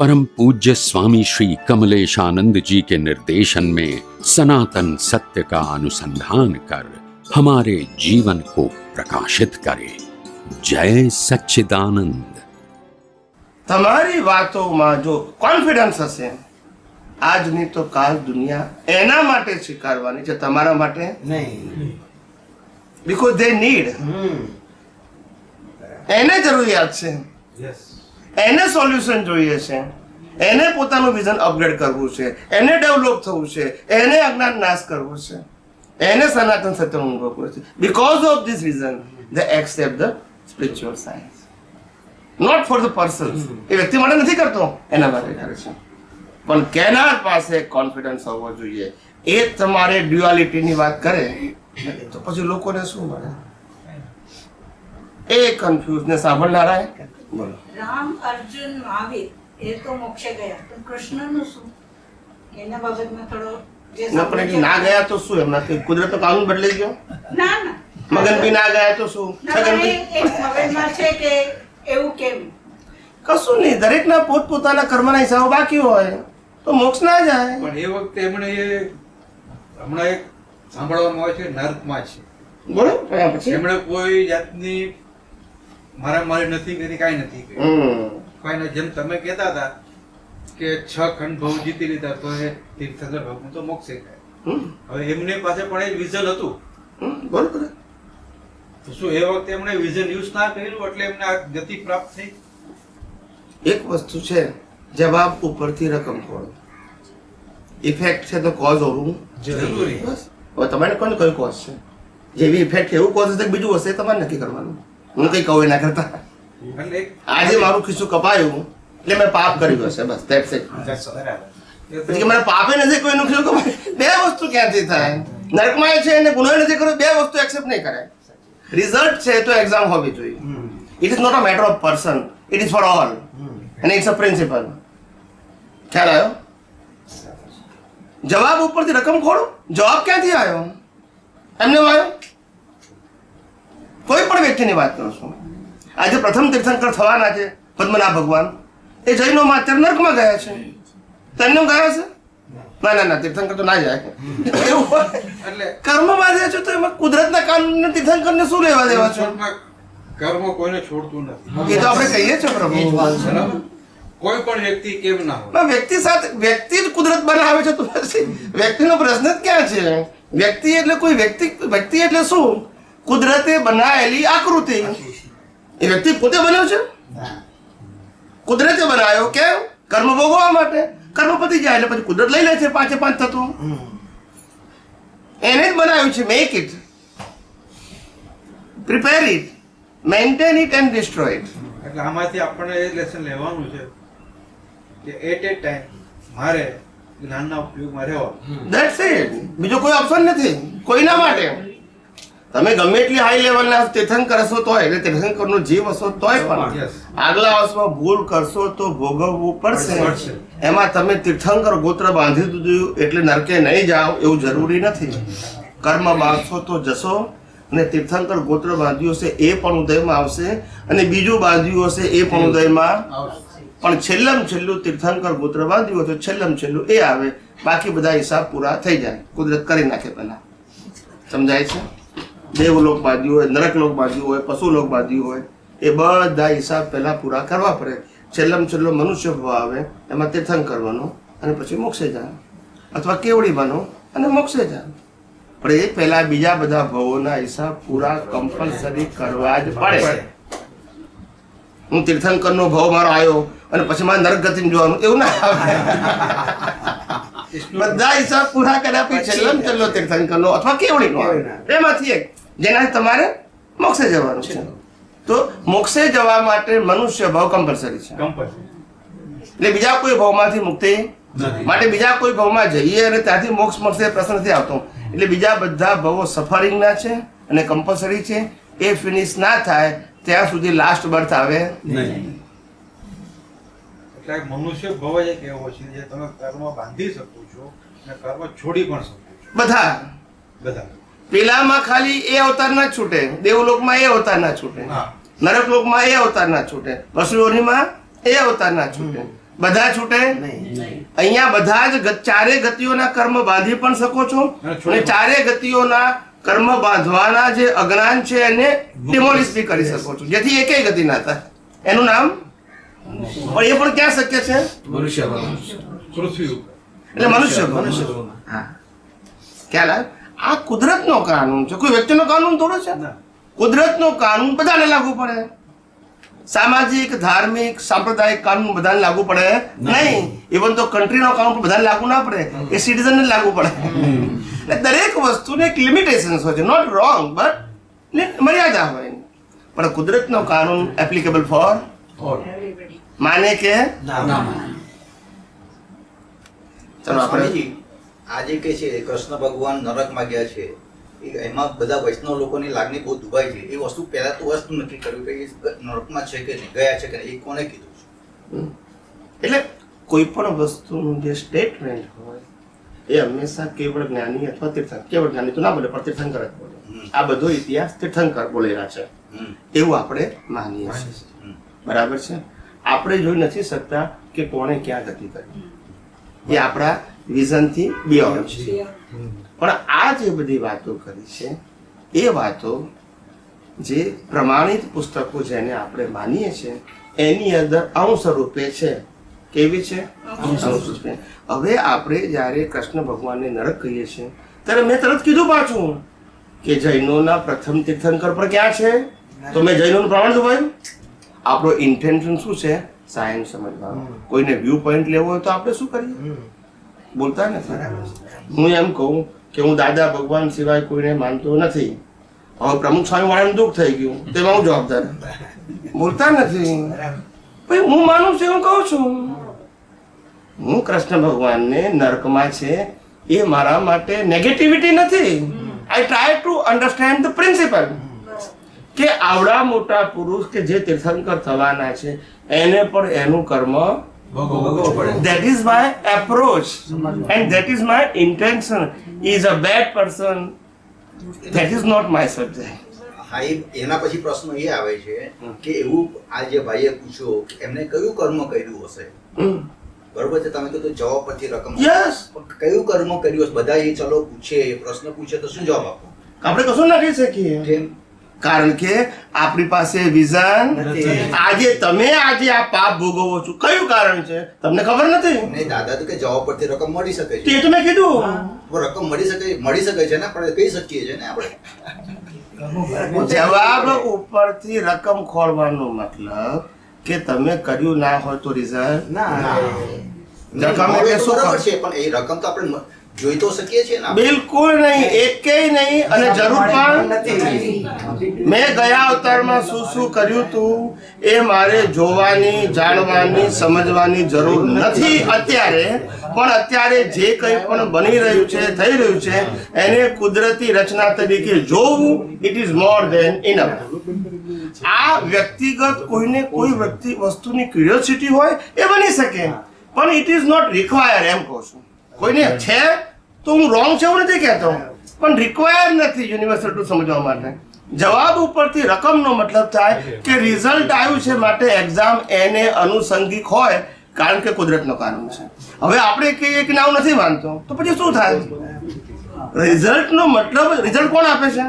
परम पूज्य स्वामी श्री कमलेशानंद जी के निर्देशन में सनातन सत्य का अनुसंधान कर हमारे जीवन को प्रकाशित करे जय सच्चिदानंद તમારી વાતોમાં જો કોન્ફિડન્સ હશે આજની તો કાલ દુનિયા એના માટે સ્વીકારવાની છે તમારા માટે નહીં બીકોઝ દે નીડ એને જરૂરિયાત છે એને સોલ્યુશન જોઈએ છે. એને પોતાનું વિઝન અપગ્રેડ કરવું છે. એને ડેવલપ થવું છે. એને અજ્ઞાન નાશ કરવું છે. એને સનાતન સત્ય અનુભવ કરવો છે. Because of this reason the accept the spiritual science not for the person એ વ્યક્તિ માટે નથી કરતો. એના માટે કરે છે. પણ કેનાર પાસે કોન્ફિડન્સ હોવો જોઈએ. એ તમારે ડ્યુઆલિટીની વાત કરે તો પછી લોકોને શું મળે? એ કન્ફ્યુઝને સાંભળનારા રામ અર્જુન મહાવીર એ તો મોક્ષે ગયા. પણ કૃષ્ણનું શું? એના બાબતમાં થોડો ના પણ ના ગયા તો શું? એમના કુદરત કાનૂન બદલાઈ ગયો? ના ના. મગનભી ના ગયા તો શું? છગન મગજમાં છે કે એવું કેમ? કશું નહીં દરેકના પોતપોતાના કર્મના હિસાબો બાકી હોય તો મોક્ષ ના જાય. પણ એ વખતે એમણે એ હમણાં એક સાંભળવામાં આવે છે નર્કમાં છે. બોલો પછી? એમણે કોઈ જાતની મારામારી નથી કરી કાંઈ નથી કરી. જેમ તમે કહેતા હતા કે છ ખંડ ભવ જીતી લીધા તો એ તીર્થંકર ભગવાન તો મોક્ષે ગયા હવે એમની પાસે પણ એ વિઝન હતું. બરોબર. તો શું એ વખતે એમણે વિઝન યુઝ ના કર્યું એટલે એમને આ ગતિ પ્રાપ્ત થઈ? એક વસ્તુ છે જવાબ ઉપરથી રકમ ખોળો ઇફેક્ટ છે તો કોઝ હોવું જરૂરી. બસ. હવે તમારે કોને કયું કોઝ છે? જેવી ઇફેક્ટ એવું કોઝ હશે કે બીજું હશે તમારે નક્કી કરવાનું. હું કઈ કહું એના કરતા. આજે મારું ખિસ્સું કપાયું એટલે મેં પાપ કર્યું હશે બસ that's ઇટ પછી કે મને પાપે નથી કોઈનું ખિસ્સું કપાયું. બે વસ્તુ ક્યાંથી થાય? નરકમાં છે એને ગુનો નથી કર્યો બે વસ્તુ એક્સેપ્ટ નહીં કરાય. રિઝલ્ટ છે તો એક્ઝામ હોવી જોઈએ. It is not a matter of person it is for all અને ઇટ્સ અ પ્રિન્સિપલ ખ્યાલ આવ્યો? જવાબ ઉપરથી રકમ ખોડો જવાબ ક્યાંથી આવ્યો? એમને આવ્યો? કોઈ પણ વ્યક્તિની વાત કરું છું આજે પ્રથમ તીર્થંકર થવાના છે પદ્મનાભ ભગવાન. એ જૈનો માત્ર નર્કમાં ગયા છે. તો એમને ગયા છે? ના ના ના તીર્થંકર તો ના જાય. એવું એટલે કર્મ બાંધે છે તો એમાં કુદરતના કાનૂનને તીર્થંકરને શું લેવા દેવા છો? કર્મ કોઈને છોડતું નથી. એ તો આપણે કહીએ છીએ પ્રભુ. કોઈ પણ વ્યક્તિ કેમ ના હોય. વ્યક્તિ સાથે વ્યક્તિ જ કુદરત બનાવે છે તો પછી વ્યક્તિનો પ્રશ્ન જ ક્યાં છે? વ્યક્તિ એટલે કોઈ વ્યક્તિ વ્યક્તિ એટલે શું? કુદરતે બનાવેલી આકૃતિ. એ વ્યક્તિ પોતે બન્યો છે? કુદરતે બનાવ્યો કેમ કર્મ ભોગવવા માટે? કર્મ પતી જાય એટલે પછી કુદરત લઈ લે છે પાંચે પાંચ તત્વો. એને જ બનાવ્યું છે make it prepare it maintain it and destroy it એટલે આમાંથી આપણને એ લેસન લેવાનું છે કે એટ એ ટાઈમ મારે જ્ઞાનના ઉપયોગમાં રહેવા ધેટ્સ ઇટ બીજો કોઈ ઓપ્શન નથી. કોઈના માટે? તમે ગમે એટલી હાઈ લેવલના તીર્થંકર હશો તોય એટલે તીર્થંકરનો જીવ હશો તોય પણ આગલા વર્ષમાં ભૂલ કરશો તો ભોગવવું પડશે. એમાં તમે તીર્થંકર ગોત્ર બાંધી દીધું એટલે નરકે નહીં જાઓ એવું જરૂરી નથી. કર્મ બાંધશો તો જશો અને તીર્થંકર ગોત્ર બાંધ્યું હશે એ પણ ઉદયમાં આવશે અને બીજું બાંધ્યું હશે એ પણ ઉદયમાં પણ છેલ્લમ છેલ્લું તીર્થંકર ગોત્ર બાંધ્યું હોય તો છેલ્લમ છેલ્લું એ આવે. બાકી બધા હિસાબ પૂરા થઈ જાય. કુદરત કરી નાખે પહેલા. સમજાય છે? દેવલોક બાંધ્યું હોય નરકલોક બાંધ્યું હોય પશુલોક બાંધ્યું હોય એ બધા હિસાબ પહેલાં પૂરા કરવા પડે. છેલ્લામાં છેલ્લો મનુષ્ય ભાવ આવે એમાં તીર્થંકર બનો અને પછી મોક્ષે જાય. અથવા કેવડી બનો અને મોક્ષે જાય. પણ એ પહેલાં બીજા બધા ભાવોના હિસાબ પૂરા કમ્પલસરી કરવા જ પડે. હું તીર્થંકરનો ભાવ મારો આવ્યો અને પછી મારે નરક ગતિને જોવાનું. એવું ના આવે. બધા હિસાબ પૂરા કર્યા પછી છેલ્લમ છેલ્લો તીર્થંકરનો અથવા કેવડીનો આવે. એમાંથી એક. જેનાથી તમારે મોક્ષે જવાનું છે. તો મોક્ષે જવા માટે મનુષ્ય ભાવ કમ્પલસરી છે. કમ્પલસરી એટલે બીજા કોઈ ભાવમાંથી મુક્તિ માટે બીજા કોઈ ભાવમાં જઈએ અને ત્યાંથી મોક્ષ મળશે પ્રશ્ન નથી આવતો. એટલે બીજા બધા ભાવો સફરિંગના છે અને કમ્પલસરી છે. એ ફિનિશ ના થાય ત્યાં સુધી લાસ્ટ બર્થ આવે નહીં. એટલે મનુષ્ય ભવ જ એક એવો છે જે તમે કર્મ બાંધી શકો છો અને કર્મ છોડી પણ શકો છો. બધા. બધા. પેલામાં ખાલી એ અવતાર ના છૂટે. દેવલોકમાં એ અવતાર ના છૂટે. હા. નરકલોકમાં એ અવતાર ના છૂટે. પશુઓનીમાં એ અવતારના છૂટે. બધા છૂટે? અહીંયા બધા જ ચારે ગતિઓના કર્મ બાંધી પણ શકો છો. અને ચારે ગતિઓના કર્મ બાંધવાના જે અજ્ઞાન છે એને ડિમોલિશ બી કરી શકો છો. જેથી એકે ગતિ ના થાય. એનું નામ? પણ એ પણ ક્યાં શક્ય છે? મનુષ્ય એટલે મનુષ્ય મનુષ્ય હા. ખ્યાલ આવે? આ કુદરતનો કાનૂન છે. કોઈ વ્યક્તિનો કાનૂન થોડો છે? ના. કુદરતનો કાનૂન બધાને લાગુ પડે. સામાજિક ધાર્મિક સાંપ્રદાયિક કાનૂન બધાને લાગુ પડે. નહીં. ઇવન તો કન્ટ્રીનો કાનૂન બધાને લાગુ ના પડે. એ સિટીઝનને લાગુ પડે. એટલે દરેક વસ્તુને એક લિમિટેશન હોય છે. નોટ રોંગ બટ મર્યાદા હોય. પણ કુદરતનો કાનૂન એપ્લિકેબલ ફોર માને કે ચલો આપણે આજે કે છે કૃષ્ણ ભગવાન નરકમાં ગયા છે. એ એમાં બધા વૈષ્ણવ લોકોની લાગણી બહુ દુભાઈ છે. એ વસ્તુ પહેલા તો વસ્તુ નક્કી કર્યું કે એ નરકમાં છે કે નહીં ગયા છે કે નહીં એ કોને કીધું છે? એટલે કોઈ પણ વસ્તુનું જે સ્ટેટમેન્ટ હોય એ હંમેશા કેવળ જ્ઞાની અથવા તીર્થંકર કેવળ જ્ઞાની તો ના બોલે પણ તીર્થંકર જ બોલે. આ બધો ઇતિહાસ તીર્થંકર બોલેલા છે. એવું આપણે માનીએ છીએ. બરાબર છે? આપણે જોઈ નથી શકતા કે કોણે ક્યાં ગતિ કરી. એ આપણા વિઝનથી બિયોન્ડ છે. પણ આ જે બધી વાતો કરી છે એ વાતો જે પ્રમાણિત પુસ્તકો જેને આપણે માનીએ છીએ એની અંદર અંશ રૂપે છે. કેવી છે? અંશ રૂપે હવે આપણે જ્યારે કૃષ્ણ ભગવાનને નરક કહીએ છીએ ત્યારે મેં તરત કીધું પાછું કે જૈનોના પ્રથમ તીર્થંકર પર ક્યાં છે? તો મેં જૈનોનું પ્રમાણ જોવાયું આપણો ઇન્ટેન્શન શું છે? સાયન્સ સમજવાનું. કોઈને વ્યૂ પોઈન્ટ લેવો હોય તો આપણે શું કરીએ? બોલતા નથી. હું એમ કહું કે હું દાદા ભગવાન સિવાય કોઈને માનતો નથી. હવે પ્રમુખ સ્વામી વાળાને દુઃખ થઈ ગયું. તેમાં હું જવાબદાર બોલતા નથી. ભાઈ, હું માનું છું એવું કહું છું. હું કૃષ્ણ ભગવાનને નર્કમાં છે એ મારા માટે નેગેટિવિટી નથી. I try to understand the principle કે આવડા મોટા પુરુષ કે જે તીર્થંકર થવાના છે, એને પણ એનું કર્મ that is my approach. And that is my intention. He is a bad person. That is not my subject. હા એના પછી પ્રશ્ન એ આવે છે કે એવું આ જે ભાઈએ પૂછ્યો કે એમને કયું કર્મ કર્યું હશે. બરોબર છે? તમે તો જવાબ પરથી રકમ યસ પણ કયું કર્મ કર્યું હશે? બધા એ ચલો પૂછે પ્રશ્ન પૂછે તો શું જવાબ આપો? આપણે કશું ના કહી શકીએ કેમ કારણ કે આપણી પાસે વિઝન આજે તમે આજે આ પાપ ભોગવો છો. કયું કારણ છે? તમને ખબર નથી? નહીં દાદા તો કે જવાબ પરથી રકમ મળી શકે છે. તે તો મેં કીધું. રકમ મળી શકે મળી શકે છે ને આપણે કહી શકીએ છે ને આપણે. જવાબ ઉપરથી રકમ ખોળવાનો મતલબ કે તમે કર્યું ના હોય તો રિઝલ્ટ રકમ એટલે શું છે પણ એ રકમ તો આપણે જોઈ તો શકીએ છીએ ને બિલકુલ નહીં એકેય નહીં અને જરૂર પણ મેં ગયા અવતારમાં શું શું કર્યું તું એ મારે જોવાની જાણવાની સમજવાની જરૂર નથી અત્યારે. પણ અત્યારે જે કંઈ પણ બની રહ્યું છે થઈ રહ્યું છે એને કુદરતી રચના તરીકે જોવું it is more than enough આ વ્યક્તિગત કોઈને કોઈ વ્યક્તિ વસ્તુની ક્યુરિયોસિટી હોય એ બની શકે. પણ ઇટ ઇઝ નોટ રિક્વાયર એમ કહું છું. કોઈને છે? તો હું રોંગ છે એવું નથી કહેતો. પણ રિક્વાયર નથી યુનિવર્સલ ટુ સમજવા માટે. જવાબ ઉપરથી રકમનો મતલબ થાય કે રિઝલ્ટ આવ્યું છે માટે એક્ઝામ એને અનુસંગિક હોય કારણ કે કુદરતનો કાનૂન છે. હવે આપણે કહીએ કે ના નથી માનતો. તો પછી શું થાય? રિઝલ્ટનો મતલબ રિઝલ્ટ કોણ આપે છે?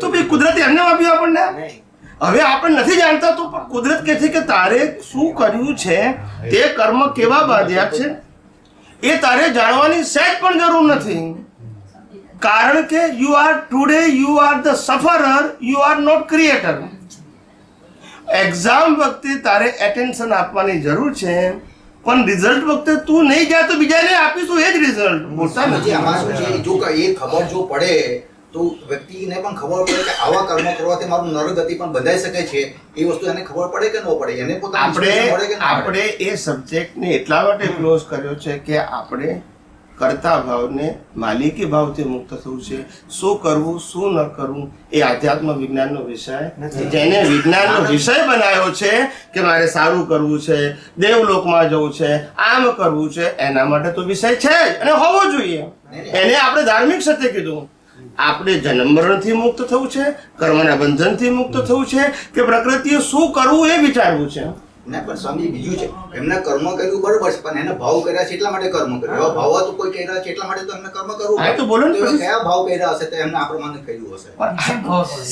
તો ભાઈ કુદરતી એમને આપ્યું આપણને? હવે આપણે નથી જાણતા તો પણ કુદરત કહે છે કે તારે શું કર્યું છે? તે કર્મ કેવા બાંધ્યા છે? એ તારે જાણવાની સહેજ પણ જરૂર નથી. કારણ કે you are today you are the sufferer you are not creator exam વખતે તારે એટેન્શન આપવાની જરૂર છે પણ રિઝલ્ટ વખતે તું નહીં જાય તો બીજાને આપીશું એ જ રિઝલ્ટ મોટા નથી આમાં શું છે? જો એ ખબર જો પડે તો વ્યક્તિને પણ ખબર પડે કે આવા કર્મ કરવાથી મારું નરગતિ પણ બંધાઈ શકે છે. એ વસ્તુ એને ખબર પડે કે ન પડે? એને પોતાને આપણે આપણે એ સબ્જેક્ટને એટલા માટે ક્લોઝ કર્યો છે કે આપણે કરતા ભાવને માલિકી ભાવથી મુક્ત થવું છે. શું કરવું શું ન કરવું એ આધ્યાત્મ વિજ્ઞાનનો વિષય. જેને વિજ્ઞાનનો વિષય બનાવ્યો છે કે મારે સારું કરવું છે દેવલોકમાં જવું છે આમ કરવું છે એના માટે તો વિષય છે જ અને હોવો જોઈએ. એને આપણે ધાર્મિક સાથે કીધું. આપણે જન્મરણથી મુક્ત થવું છે કર્મના બંધનથી મુક્ત થવું છે કે પ્રકૃતિએ શું કરવું એ વિચારવું છે? ના પણ સ્વામી બીજું છે. એમને કર્મ કર્યું બરોબર છે પણ એને ભાવ કર્યા છે એટલા માટે કર્મ કર્યું. એવા ભાવ તો કોઈ કર્યા છે એટલા માટે તો એમને કર્મ કરવું હા, તો બોલો ને. કયા ભાવ કર્યા હશે તો એમને આ પ્રમાણે કર્યું હશે.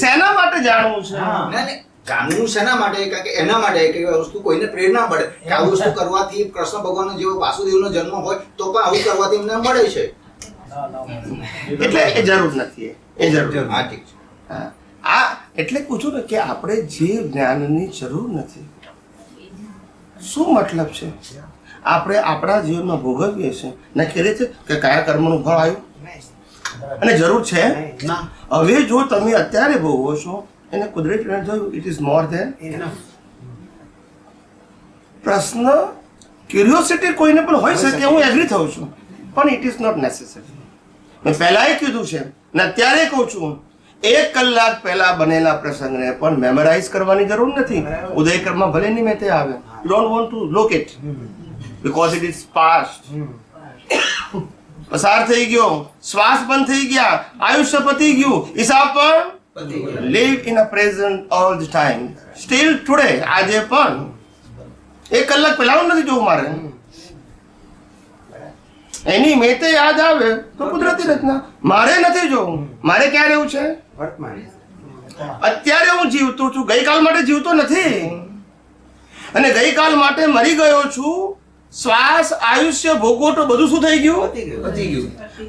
શેના માટે જાણવું છે? ના, ના, જાણવું શેના માટે કારણ કે એના માટે કે વસ્તુ કોઈને પ્રેરણા મળે. કે આ વસ્તુ કરવાથી કૃષ્ણ ભગવાનનો જેવો વાસુદેવનો જન્મ હોય તો પણ આવું કરવાથી એમને મળે છે. એટલે એ જરૂર નથી એ. જરૂર. હા ઠીક છે આ એટલે પૂછું ને કે આપણે જે જ્ઞાનની જરૂર નથી શું મતલબ છે? આપણે આપણા જીવનમાં ભોગવીએ છીએ. નક્કી રીતે કે કયા કર્મનું ફળ આવ્યું? અને જરૂર છે? હવે જો તમે અત્યારે ભોગવો છો એને કુદરતી રીતે જોયું ઇટ ઇઝ મોર ધેન પ્રશ્ન ક્યુરિયોસિટી કોઈને પણ હોઈ શકે હું એગ્રી થઉં છું. પણ ઇટ ઇઝ નોટ નેસેસરી મેં પહેલાંય કીધું છે ને અત્યારે કહું છું, એક કલાક પહેલા બનેલા પ્રસંગને પણ મેમરાઇઝ કરવાની જરૂર નથી. ઉદયકરમાં ભલે નિમિત્તે આવે. You don't want to look it because it is past પસાર થઈ ગયો. શ્વાસ બંધ થઈ ગયા. આયુષ્ય પતી ગયું. હિસાબ પણ live in a present all the time. Still today, આજે પણ. એક કલાક પહેલાનું નથી જોવું મારે. એની મેતે યાદ આવે તો કુદરતી રચના. મારે નથી જોવું. મારે ક્યાં રહેવું છે? અત્યારે હું જીવતો છું. ગઈકાલ માટે જીવતો નથી. અને ગઈકાલ માટે મરી ગયો છું. શ્વાસ આયુષ્ય ભોગવટો તો બધું શું થઈ ગયું?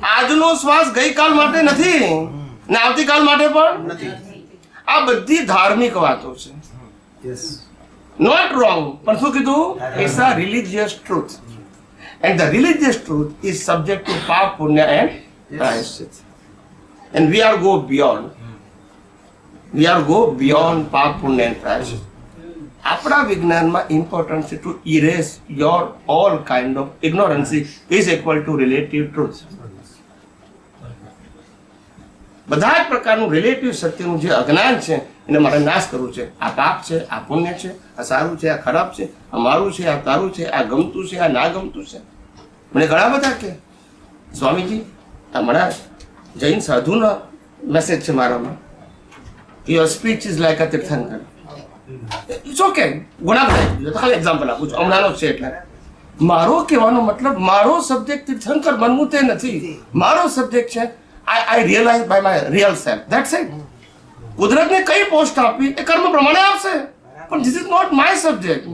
આજનો શ્વાસ ગઈકાલ માટે નથી. ને આવતીકાલ માટે પણ? નથી. આ બધી ધાર્મિક વાતો છે. નોટ રોંગ પણ શું કીધું? It's a religious truth and the religious truth is subject to પાપ પુણ્ય એન્ડ પ્રાયશ્ચિત And we are go beyond. We are go beyond પાપ Punya and પ્રાયશ્ચિત આપણા વિજ્ઞાનમાં ઇમ્પોર્ટન્ટ છે to erase your all kind of ignorancy is equal to relative truth બધા જ પ્રકારનું રિલેટિવ સત્યનું જે અજ્ઞાન છે એને મારે નાશ કરવું છે. આ પાપ છે, આ પુણ્ય છે, આ સારું છે, આ ખરાબ છે, આ મારું છે, આ તારું છે, આ ગમતું છે, આ ના ગમતું છે. મને ઘણા બધા કે, સ્વામીજી આ મારા જૈન સાધુનો મેસેજ છે મારામાં. Your speech is like a Tirthankar. It's okay તો ખાલી એક્ઝામ્પલ આપું છું. હમણાંનો છે એટલે. મારો કહેવાનો મતલબ, મારો સબ્જેક્ટ તીર્થંકર બનવું તે નથી. મારો સબ્જેક્ટ છે I I realise by my real self that's it કુદરતને કઈ પોસ્ટ આપી એ કર્મ પ્રમાણે આપશે. પણ this is not my subject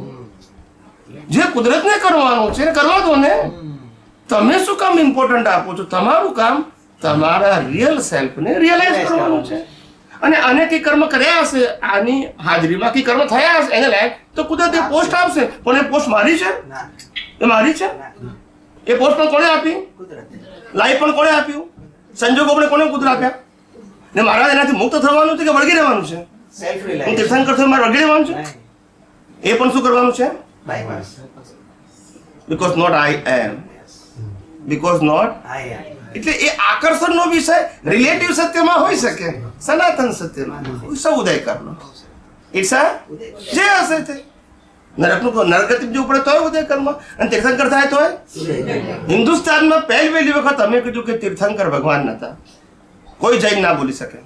જે કુદરતને કરવાનું છે કરવા દો ને. તમે શું કામ ઇમ્પોર્ટન્ટ આપો છો? તમારું કામ તમારા રિયલ સેલ્ફને રિયલાઇઝ કરવાનું છે. અને આને કઈ કર્મ કર્યા હશે? આની હાજરીમાં કઈ કર્મ થયા હશે? એને લાયક તો કુદરત એ પોસ્ટ આપશે. પણ એ પોસ્ટ મારી છે? એ મારી છે? એ પોસ્ટ પણ કોણે આપી? લાઈફ પણ કોણે આપ્યું? સંજોગો આપણે કોને કુદરત આપ્યા? ને મારા એનાથી મુક્ત થવાનું છે કે વળગી રહેવાનું છે? હું તીર્થંકર થયું મારે વળગી રહેવાનું છે? એ પણ શું કરવાનું છે? Because not I am because not એટલે એ આકર્ષણનો વિષય રિલેટિવ સત્યમાં હોઈ શકે સનાતન સત્યમાં સૌદય ઇટ્સ અ જે હશે તે. નરકનું નરગતિ જો પડે તોય ઉદય કર્મ અને તીર્થંકર થાય તોય? હિન્દુસ્તાનમાં પહેલી પહેલી વખત અમે કીધું કે તીર્થંકર ભગવાન નતા. કોઈ જૈન ના બોલી શકે.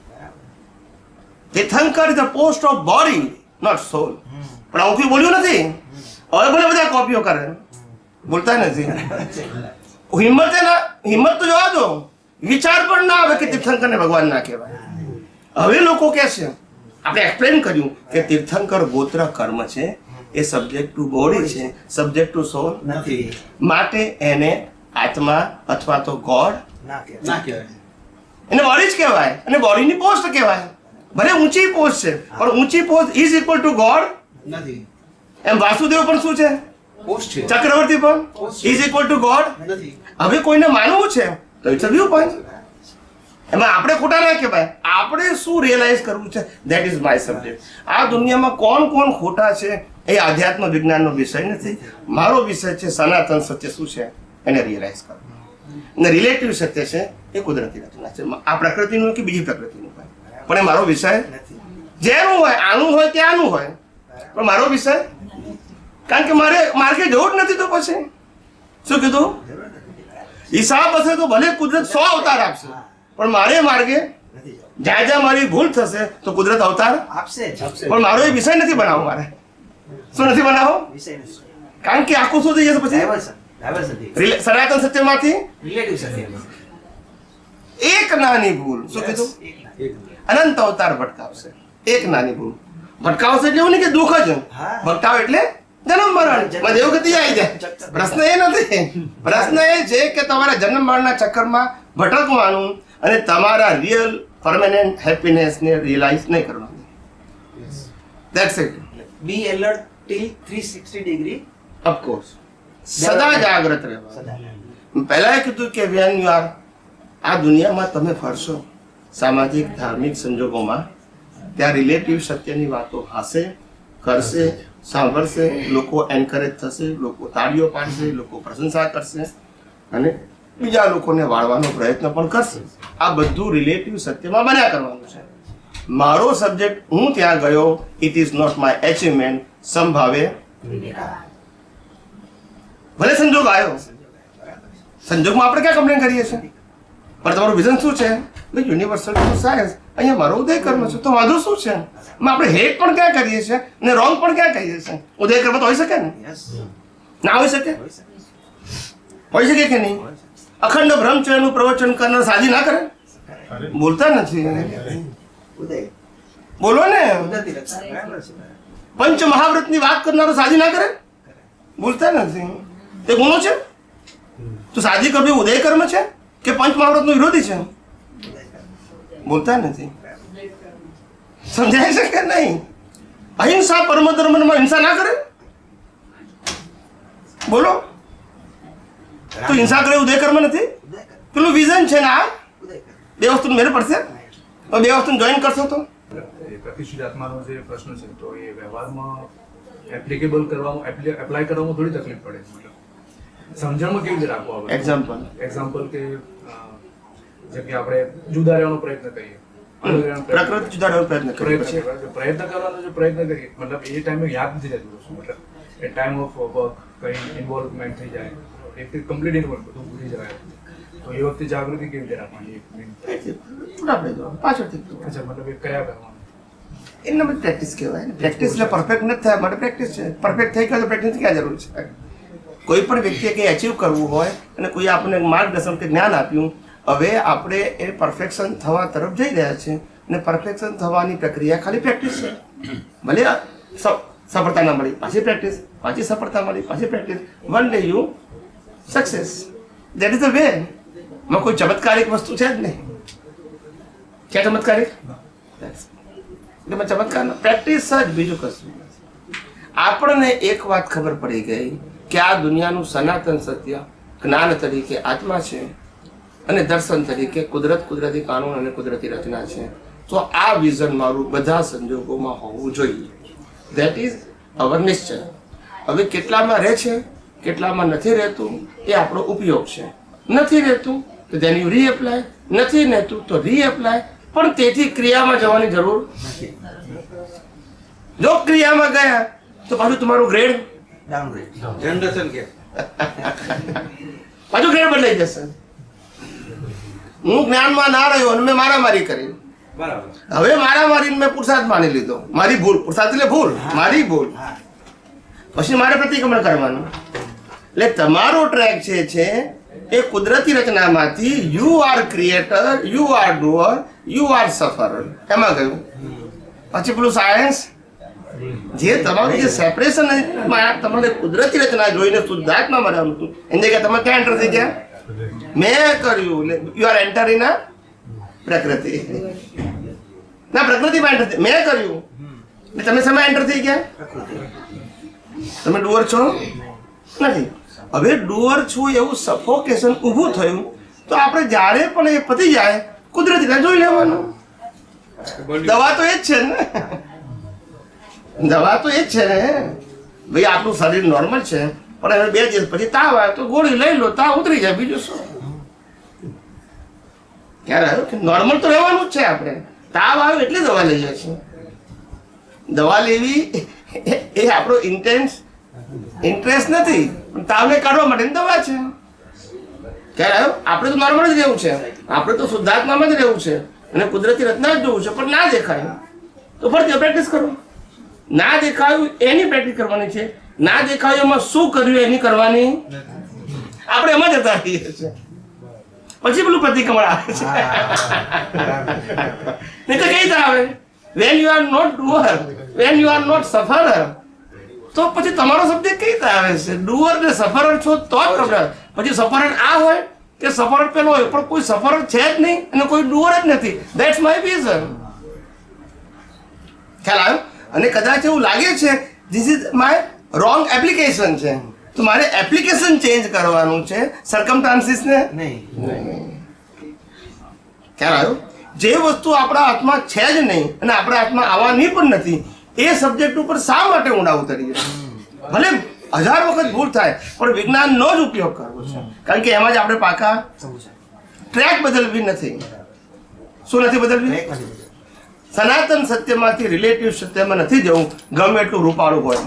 Tirthankar is post of body not soul પણ આવું કોઈ બોલ્યું નથી? હવે ભલે બધા કોપીઓ કરે. બોલતા નથી હિંમત ના હિંમત તો જોવા દો. વિચાર પણ ના આવે કે તીર્થંકરને ભગવાન ના કહેવાય. હવે લોકો કહે છે આપણે એક્સપ્લેન કર્યું કે તીર્થંકર ગોત્ર કર્મ છે. એ સબ્જેક્ટ ટુ બોડી છે સબ્જેક્ટ ટુ સોલ નથી. માટે એને આત્મા અથવા તો ગોડ ના કહેવાય. એને બોડી જ કહેવાય. અને બોડીની પોસ્ટ કહેવાય. ભલે ઊંચી પોસ્ટ છે પણ ઊંચી post is equal to god નથી. એમ વાસુદેવ પણ શું છે? પોસ્ટ છે. ચક્રવર્તી પણ? ઇઝ ઇક્વલ ટુ ગોડ નથી. હવે કોઈને માનવું છે તો ઇટ્સ અ વ્યૂ પોઈન્ટ એમાં આપણે ખોટા ના કહેવાય. આપણે શું રિયલાઇઝ કરવું છે? દેટ ઇઝ માય સબ્જેક્ટ આ દુનિયામાં કોણ કોણ ખોટા છે એ આધ્યાત્મ વિજ્ઞાનનો વિષય નથી. મારો વિષય છે સનાતન સત્ય શું છે? એને રિયલાઇઝ કરવું અને રિલેટિવ સત્ય છે એ કુદરતી રચના છે. આ પ્રકૃતિનું કે બીજી પ્રકૃતિનું હોય? પણ એ મારો વિષય જેનું હોય આનું હોય કે આનું હોય? પણ મારો વિષય? કારણ કે મારે માર્ગે જવું જ નથી તો પછી? શું કીધું? હિસાબ હશે તો ભલે કુદરત સો અવતાર આપશે પણ મારે માર્ગે જ્યાં જ્યાં મારી ભૂલ થશે તો કુદરત અવતાર આપશે પણ મારો એ વિષય નથી બનાવો મારે. શું નથી બનાવો વિષય નથી. કારણ કે આખું શું થઈ જશે પછી? સનાતન સત્યમાંથી એક નાની ભૂલ શું કીધું અનંત અવતાર ભટકાવશે એક નાની ભૂલ ભટકાવશે એટલે એવું નહીં કે દુઃખ જ ભટકાવ એટલે જન્મ મરણ. માં દેવગતિ આવી જાય. પ્રશ્ન એ નથી. પ્રશ્ન એ છે કે તમારા જન્મ મરણના ચક્કરમાં ભટકવાનું અને તમારા રિયલ પરમેનન્ટ હેપીનેસને રિયલાઇઝ નહીં કરવાનું. દેટ્સ ઇટ બી એલર્ટ ટી 360 ડિગ્રી ઓફકોર્સ સદા જાગ્રત રહેવા પહેલાં એ કીધું કે વેન યુ આર આ દુનિયામાં તમે ફરશો સામાજિક ધાર્મિક સંજોગોમાં ત્યાં રિલેટિવ સત્યની વાતો હાશે કરશે સાંભળશે લોકો એન્કરેજ થશે લોકો તાળીઓ પાડશે લોકો પ્રશંસા કરશે અને બીજા લોકોને વાળવાનો પ્રયત્ન પણ કરશે. આ બધું રિલેટિવ સત્યમાં બન્યા કરવાનું છે. મારો સબ્જેક્ટ હું ત્યાં ગયો it is not my achievement સંભાવે. ભલે સંજોગ આવ્યો સંજોગમાં આપણે ક્યાં કમ્પ્લેન કરીએ છીએ? પણ તમારું વિઝન શું છે? ભાઈ યુનિવર્સલ સાયન્સ અહીંયા મારો ઉદય કર્મ છે. તો વાંધો શું છે? એમાં આપણે હેટ પણ ક્યાં કરીએ છીએ? અને રોંગ પણ ક્યાં કરીએ છીએ? ઉદય કર્મ તો હોઈ શકે ને? ના હોઈ શકે? હોઈ શકે કે નહીં? અખંડ બ્રહ્મચર્યનું પ્રવચન કરનાર સાજી ના કરે? બોલતા નથી બોલો ને. પંચ મહાવ્રતની વાત કરનારો સાજી ના કરે? બોલતા નથી. તે ગુનો છે? તો સાજી કરવી ઉદય કર્મ છે કે પંચ મહાવ્રતનો વિરોધી છે? બોલતા નથી. સમજાય છે કે નહીં? અહિંસા પરમ ધર્મમાં હિંસા ના કરે? બોલો. તો હિંસા કરે ઉદય કર્મ નથી? પેલું વિઝન છે ને આ? બે વસ્તુ મેળ પડશે? બે વસ્તુ જોઈન કરશો તો? પ્રતિષ્ઠિત આત્માનો જે પ્રશ્ન છે, તો એ વ્યવહારમાં એપ્લિકેબલ કરવામાં એપ્લાય કરવામાં થોડી તકલીફ પડે સમજણમાં કેવી રીતે રાખવું આપણે? એક્ઝામ્પલ એક્ઝામ્પલ કે જેમ કે આપણે જુદા રહેવાનો પ્રયત્ન કરીએ. પ્રકૃતિ જુદા પ્રયત્ન પ્રયત્ન કરીએ. પ્રયત્ન કરવાનો જે પ્રયત્ન કરીએ મતલબ એ ટાઈમે યાદ નથી રહેતું વસ્તુ મતલબ એ ટાઈમ ઓફ વર્ક કઈ ઇન્વોલ્વમેન્ટ થઈ જાય એક કમ્પ્લીટ ઇન્વોલ્વ બધું ભૂલી જવાય. તો એ વખતે જાગૃતિ કેવી રીતે રાખવાની એક મિનિટ પાછળથી અચ્છા મતલબ એ કયા કરવાનું? એમને બધી પ્રેક્ટિસ કહેવાય. પ્રેક્ટિસ એટલે પરફેક્ટ નથી થયા માટે પ્રેક્ટિસ છે. પરફેક્ટ થઈ ગયો તો પ્રેક્ટિસ ક્યાં જરૂર છે? કોઈ પણ વ્યક્તિએ કંઈ અચીવ કરવું હોય અને કોઈ આપણને માર્ગદર્શન કે જ્ઞાન આપ્યું, હવે આપણે એ પરફેક્શન થવા તરફ જઈ રહ્યા છીએ અને પરફેક્શન થવાની પ્રક્રિયા ખાલી પ્રેક્ટિસ છે. ભલે સફળતા ના મળી, પાછી પ્રેક્ટિસ પાછી સફળતા મળી, પાછી practice one day you success that is the way માં કોઈ ચમત્કારિક વસ્તુ છે જ નહીં. ક્યાં ચમત્કારિક? એટલે ચમત્કાર પ્રેક્ટિસ જ બીજું કશું આપણને એક વાત ખબર પડી ગઈ. કે આ દુનિયાનું સનાતન સત્ય જ્ઞાન તરીકે આત્મા છે અને દર્શન તરીકે કુદરત કુદરતી કાનૂન અને કુદરતી રચના છે. તો આ વિઝન મારું બધા સંજોગોમાં હોવું જોઈએ. ધેટ ઇઝ અવર નિશ્ચય હવે કેટલામાં રહે છે, કેટલામાં નથી રહેતું, એ આપણો ઉપયોગ છે. નથી રહેતું, તો ધેન યુ રીએપ્લાય નથી રહેતું, તો રીએપ્લાય પણ તેથી ક્રિયામાં જવાની જરૂર નથી. જો ક્રિયામાં ગયા, તો પાછું તમારું ગ્રેડ ડાઉનગ્રેડ જનરેશન કે પાછું ઘેર બદલાઈ જશે. હું જ્ઞાનમાં ના રહ્યો અને મેં મારામારી કરી. હવે મારામારી મેં પુરસાદ માની લીધો. મારી ભૂલ. પુરસાદ એટલે ભૂલ. મારી ભૂલ. પછી મારે પ્રતિક્રમણ કરવાનું. એટલે તમારો ટ્રેક જે છે એ કુદરતી રચનામાંથી you are creator you are doer you are suffer એમાં કહ્યું પછી પેલું સાયન્સ જે તમારું જે સેપરેશન તમારે કુદરતી રચના જોઈને શુદ્ધાત્મા મળવાનું હતું. એની જગ્યાએ તમે ક્યાં એન્ટર થઈ ગયા? મેં કર્યું. યુ આર એન્ટર ઇન પ્રકૃતિ. ના પ્રકૃતિમાં એન્ટર થઈ, મેં કર્યું. એટલે તમે સમય એન્ટર થઈ ગયા? તમે ડુઅર છો? નથી. હવે ડુઅર છું એવું સફોકેશન ઊભું થયું, તો આપણે જ્યારે પણ એ પતી જાય, કુદરતી જોઈ લેવાનું. દવા તો એ જ છે ને. દવા તો એ જ છે ને. ભાઈ, આપણું શરીર નોર્મલ છે. પણ હવે બે દિવસ પછી તાવ આવે તો ગોળી લઈ લો, તાવ ઉતરી જાય. બીજું શું? ક્યારે આવ્યું કે નોર્મલ તો રહેવાનું જ છે આપણે. તાવ આવે એટલે દવા લઈએ છીએ દવા લેવી એ- આપણો ઇન્ટેન્સ ઇન્ટરેસ્ટ નથી. પણ તાવને કાઢવા માટેની દવા છે. ક્યારે આવ્યું? આપણે તો નોર્મલ જ રહેવું છે. આપણે તો શુદ્ધાત્મામાં જ રહેવું છે. અને કુદરતી રચના જ જોવું છે, પણ ના દેખાય. તો ફરતી પ્રેક્ટિસ કરો. ના દેખાયું એની પ્રેક્ટિસ કરવાની છે. ના દેખાયું એમાં શું કર્યું એની કરવાની? આપણે એમાં જતા રહીએ છીએ. પછી પેલું પ્રતિક્રમણ આવે છે. નહીં તો કઈ રીતે આવે? When you are not doer when you are not sufferer તો પછી તમારો સબ્જેક્ટ કઈ રીતે આવે છે? ડુઅર ને સફરર છો તો જ પ્રોબ્લેમ પછી સફરર આ હોય કે સફરર પેલો હોય પણ કોઈ સફરર છે જ નહીં અને કોઈ ડુઅર જ નથી. ધેટ્સ માય વિઝન ખ્યાલ આવ્યો? અને કદાચ એવું લાગે છે this is my wrong application છે. તો મારે એપ્લિકેશન ચેન્જ કરવાનું છે સરકમટાન્સીસને નહીં. ખ્યાલ આવ્યો? જે વસ્તુ આપણા હાથમાં છે જ નહીં અને આપણા હાથમાં આવવાની પણ નથી એ સબ્જેક્ટ ઉપર શા માટે ઊંડા ઉતરીએ ભલે હજાર વખત ભૂલ થાય પણ વિજ્ઞાનનો જ ઉપયોગ કરવો છે. કારણ કે એમાં જ આપણે પાકા ટ્રેક બદલવી નથી. શું નથી બદલવી. સનાતન સત્યમાંથી રિલેટિવ સત્યમાં નથી જવું. ગમે એટલું રૂપાળું હોય.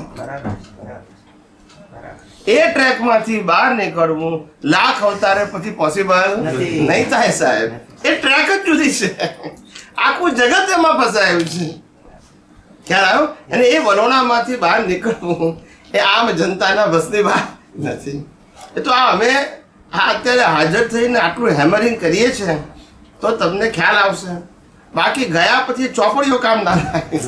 એ ટ્રેકમાંથી બહાર નીકળવું લાખ અવતારે પછી પોસિબલ નહીં થાય સાહેબ. એ ટ્રેક જ જુદી છે. આખું જગત એમાં ફસાયું છે. ખ્યાલ આવ્યો? અને એ વલોણામાંથી બહાર નીકળવું એ આમ જનતાના વસની બહાર નથી. એ તો આ અમે આ અત્યારે હાજર થઈને આટલું હેમરિંગ કરીએ છીએ તો તમને ખ્યાલ આવશે. બાકી ગયા પછી ચોપડીઓ કામ ના લાગે